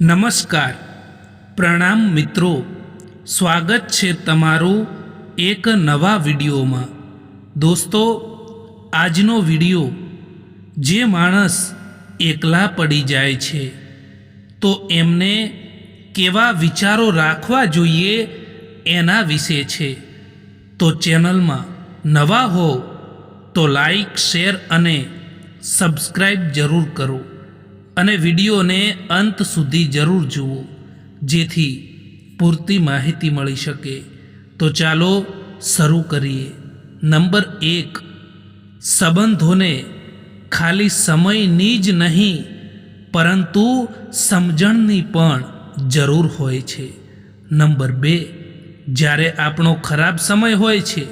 નમસ્કાર. પ્રણામ મિત્રો. સ્વાગત છે તમારું એક નવા વિડીયોમાં. દોસ્તો, આજનો વીડિયો, જે માણસ એકલા પડી જાય છે, તો એમને કેવા વિચારો રાખવા જોઈએ એના વિશે છે. તો ચેનલમાં નવા હો, તો લાઈક, શેર અને સબસ્ક્રાઈબ જરૂર કરો. અને વિડીયોને અંત સુધી જરૂર જુઓ, જેથી પૂરતી માહિતી મળી શકે. તો ચાલો શરૂ કરીએ. નંબર એક, સંબંધોને ખાલી સમયની જ નહીં, પરંતુ સમજણની પણ જરૂર હોય છે. નંબર બે, જ્યારે આપણો ખરાબ સમય હોય છે,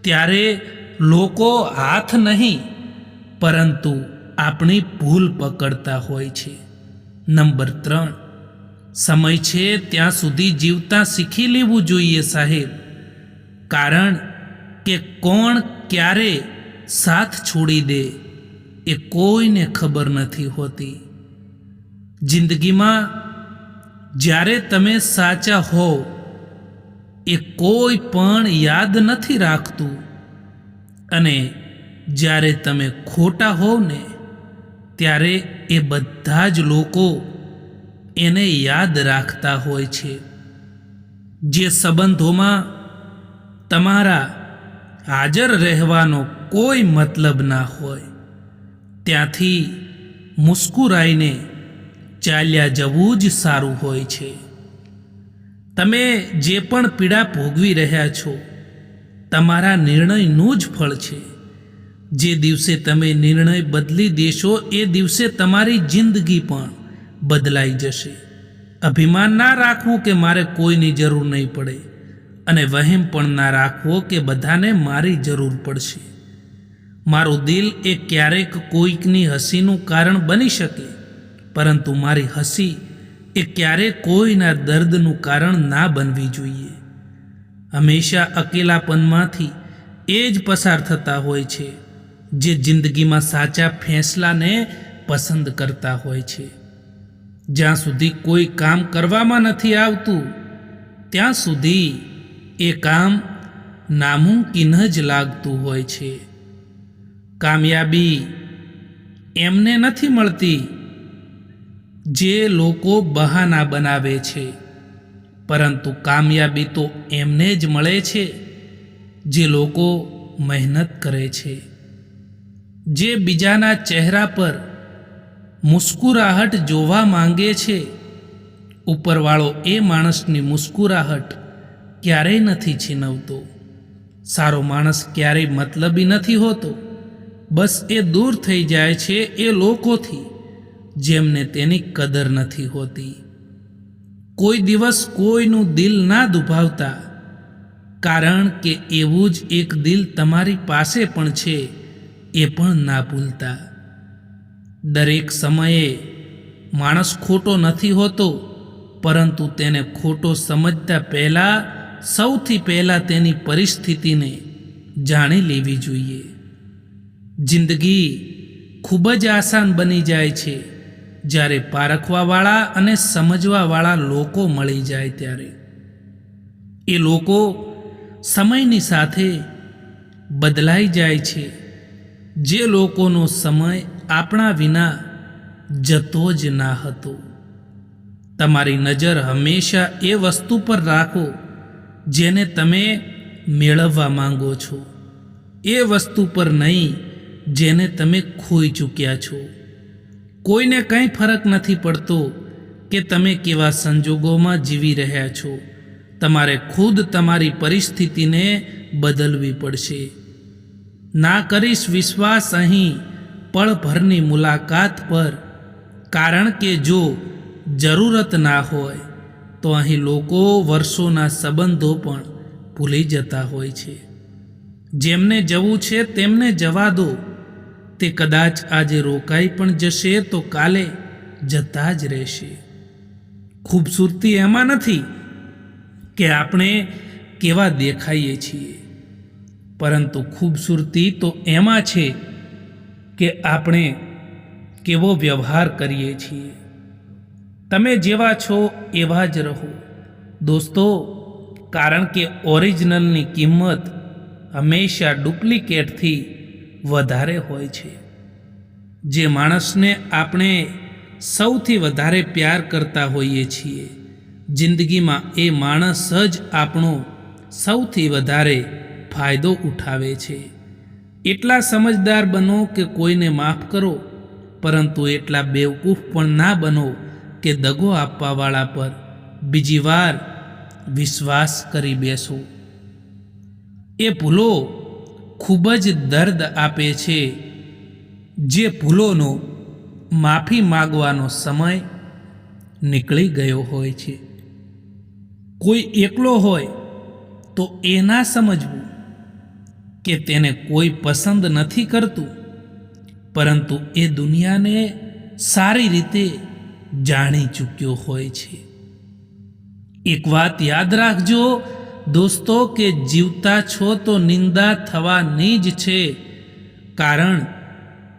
ત્યારે લોકો હાથ નહીં, પરંતુ આપણી ભૂલ પકડતા હોય છે. નંબર ત્રણ, સમય છે ત્યાં સુધી જીવતા શીખી લેવું જોઈએ સાહેબ. કારણ કે કોણ ક્યારે સાથ છોડી દે એ કોઈને ખબર નથી હોતી. જિંદગીમાં જ્યારે તમે સાચા હો, એ કોઈ પણ યાદ નથી રાખતું. અને જ્યારે તમે ખોટા હોવ ને ત્યારે એ બધા જ લોકો એને યાદ રાખતા હોય છે. જે સંબંધોમાં તમારા હાજર રહેવાનો કોઈ મતલબ ના હોય. ત્યાંથી મુસ્કુરાઈને ચાલ્યા જવું જ સારું હોય છે. તમે જે પણ પીડા ભોગવી રહ્યા છો, તમારા નિર્ણયનું જ ફળ છે. જે દિવસે તમે નિર્ણય બદલી દેશો, એ દિવસે તમારી જિંદગી પણ બદલાઈ જશે. અભિમાન ના રાખવું કે મારે કોઈની જરૂર નહીં પડે, અને વહેમ પણ ના રાખવો કે બધાને મારી જરૂર પડશે. મારું દિલ એ ક્યારેક કોઈકની હસીનું કારણ બની શકે, પરંતુ મારી હસી એ ક્યારેક કોઈના દર્દનું કારણ ના બનવી જોઈએ. હંમેશા અકેલાપનમાંથી એ જ પસાર થતા હોય છે. જે જિંદગીમાં સાચા ફેંસલાને પસંદ કરતા હોય છે. જ્યાં સુધી કોઈ કામ કરવામાં નથી આવતું, ત્યાં સુધી એ કામ નામુમકિન જ લાગતું હોય છે. કામયાબી એમને નથી મળતી, જે લોકો બહાના બનાવે છે. પરંતુ કામયાબી તો એમને જ મળે છે, જે લોકો મહેનત કરે છે. જે બીજાના ચહેરા પર મુસ્કુરાહટ જોવા માંગે છે, ઉપરવાળો એ માણસની મુસ્કુરાહટ ક્યારેય નથી છીનવતો. સારો માણસ ક્યારેય મતલબી નથી હોતો. બસ એ દૂર થઈ જાય છે એ લોકોથી, જેમને તેની કદર નથી હોતી. કોઈ દિવસ કોઈનું દિલ ના દુભાવતા, કારણ કે એવું જ એક દિલ તમારી પાસે પણ છે એ પણ ના ભૂલતા. દરેક સમયે માણસ ખોટો નથી હોતો, પરંતુ તેને ખોટો સમજતા પહેલાં, સૌથી પહેલાં તેની પરિસ્થિતિને જાણી લેવી જોઈએ. જિંદગી ખૂબ જ આસાન બની જાય છે. જ્યારે પારખવાવાળા અને સમજવાવાળા લોકો મળી જાય ત્યારે. એ લોકો સમયની સાથે બદલાઈ જાય છે. જે લોકોનો સમય આપણા વિના જતો જ ના હતો. તમારી નજર હંમેશા એ વસ્તુ પર રાખો જેને તમે મેળવવા માંગો છો. એ વસ્તુ પર નહીં જેને તમે ખોઈ ચૂક્યા છો. કોઈને કંઈ ફરક નથી પડતો કે તમે કેવા સંજોગોમાં જીવી રહ્યા છો. તમારે ખુદ તમારી પરિસ્થિતિને બદલવી પડશે. ના કરીશ વિશ્વાસ અહીં પળભરની મુલાકાત પર. કારણ કે જો જરૂરત ના હોય, તો અહીં લોકો વર્ષોના સંબંધો પણ ભૂલી જતા હોય છે. જેમને જવું છે તેમને જવા દો. તે કદાચ આજે રોકાઈ પણ જશે તો કાલે જતા જ રહેશે. ખૂબસૂરતી એમાં નથી કે આપણે કેવા દેખાઈએ છીએ. પરંતુ ખૂબસૂરતી તો એમાં છે કે આપણે કેવો વ્યવહાર કરીએ છીએ. તમે જેવા છો એવા જ રહો. દોસ્તો, કારણ કે ઓરિજિનલની કિંમત હંમેશા ડુપ્લિકેટથી વધારે હોય છે. જે માણસને આપણે સૌથી વધારે પ્યાર કરતા હોઈએ છીએ. જિંદગીમાં એ માણસ જ આપણો સૌથી વધારે ફાયદો ઉઠાવે છે. એટલા સમજદાર બનો કે કોઈને માફ કરો, પરંતુ એટલા બેવકૂફ પણ ના બનો કે દગો આપવાવાળા પર બીજી વાર વિશ્વાસ કરી બેસો. એ ભૂલો ખૂબ જ દર્દ આપે છે. જે ભૂલોનો માફી માગવાનો સમય નીકળી ગયો હોય છે. કોઈ એકલો હોય તો એ ના સમજવું કે તેને કોઈ પસંદ નથી કરતું. પરંતુ એ દુનિયાને સારી રીતે જાણી ચૂક્યો હોય છે. એક વાત યાદ રાખજો દોસ્તો, કે જીવતા છો તો નિંદા થવાની જ છે. કારણ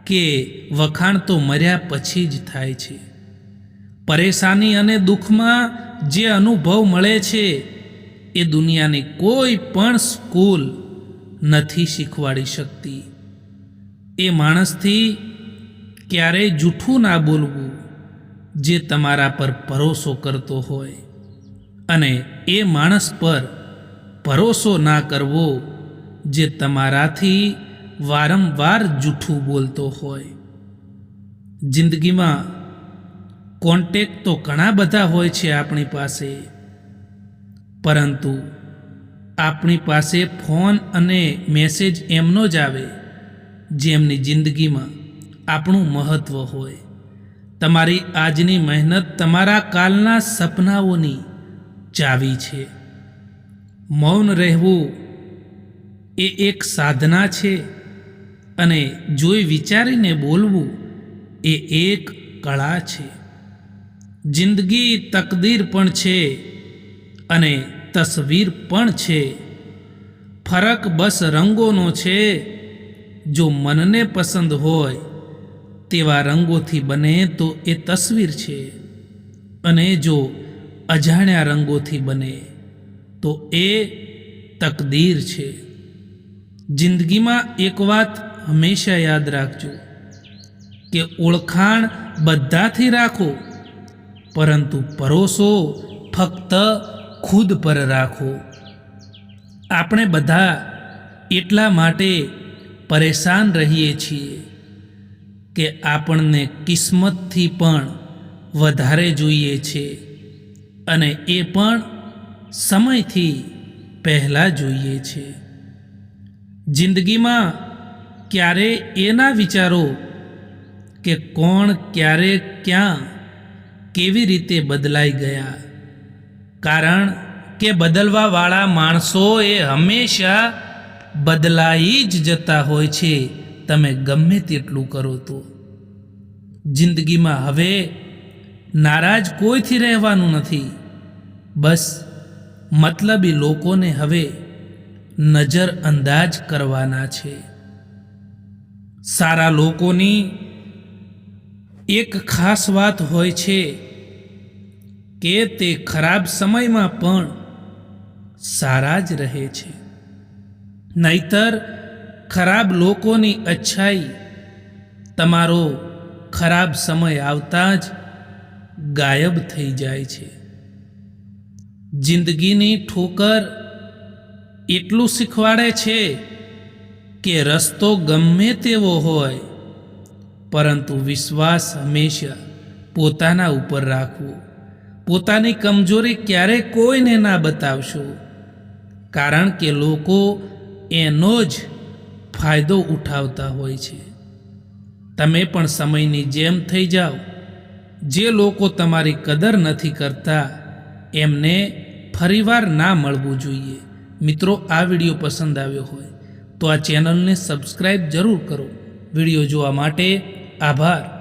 કે વખાણ તો મર્યા પછી જ થાય છે. પરેશાની અને દુઃખમાં જે અનુભવ મળે છે, એ દુનિયાની કોઈ પણ સ્કૂલ નથી શીખવાડી શકતી. એ માણસથી ક્યારેય જૂઠું ના બોલવું જે તમારા પર ભરોસો કરતો હોય. અને એ માણસ પર ભરોસો ના કરવો જે તમારાથી વારંવાર જૂઠું બોલતો હોય. જિંદગીમાં કોન્ટેક તો ઘણા બધા હોય છે આપણી પાસે. પરંતુ આપણી પાસે ફોન અને મેસેજ એમનો જ આવે, જેમની જિંદગીમાં આપણું મહત્ત્વ હોય. તમારી આજની મહેનત તમારા કાલના સપનાઓની ચાવી છે. મૌન રહેવું એ એક સાધના છે અને જોઈ વિચારીને બોલવું એ એક કળા છે. જિંદગી તકદીર પણ છે અને તસવીર પણ છે. ફરક બસ રંગોનો છે. જો મનને પસંદ હોય, તેવા રંગોથી બને તો એ તસવીર છે. અને જો અજાણ્યા રંગોથી બને, તો એ તકદીર છે. જિંદગીમાં એક વાત હંમેશા યાદ રાખજો કે ઓળખાણ બધાથી રાખો, પરંતુ ભરોસો ફક્ત ખુદ પર રાખો. આપણે બધા એટલા માટે પરેશાન રહીએ છીએ કે આપણને કિસ્મતથી પણ વધારે જોઈએ છે અને એ પણ સમયથી પહેલાં જોઈએ છે. જિંદગીમાં ક્યારે એના વિચારો કે કોણ ક્યારે ક્યાં કેવી રીતે બદલાઈ ગયા કારણ કે બદલવાવાળા માણસો એ હંમેશા બદલાઈ જ જતા હોય છે. તમે ગમે તેટલું કરો તો. જિંદગીમાં હવે નારાજ કોઈથી રહેવાનું નથી. બસ મતલબી લોકોને હવે નજર અંદાજ કરવાના છે. સારા લોકોની એક ખાસ વાત હોય છે. કે તે ખરાબ સમયમાં પણ સારા જ રહે છે. નહીતર ખરાબ લોકોની અચ્છાઈ તમારો ખરાબ સમય આવતા જ ગાયબ થઈ જાય છે. જિંદગીની ઠોકર એટલું શીખવાડે છે કે રસ્તો ગમે તેવો હોય, પરંતુ વિશ્વાસ હંમેશા પોતાના ઉપર રાખવો. પોતાની કમજોરી ક્યારે કોઈને ના બતાવશો? કારણ કે લોકો એનો જ ફાયદો ઉઠાવતા હોય છે. તમે પણ સમયની જેમ થઈ જાઓ. જે લોકો તમારી કદર નથી કરતા, એમને ફરીવાર ના મળવું જોઈએ. મિત્રો, આ વીડિયો પસંદ આવ્યો હોય તો આ ચેનલને સબસ્ક્રાઈબ જરૂર કરો. વીડિયો જોવા માટે આભાર.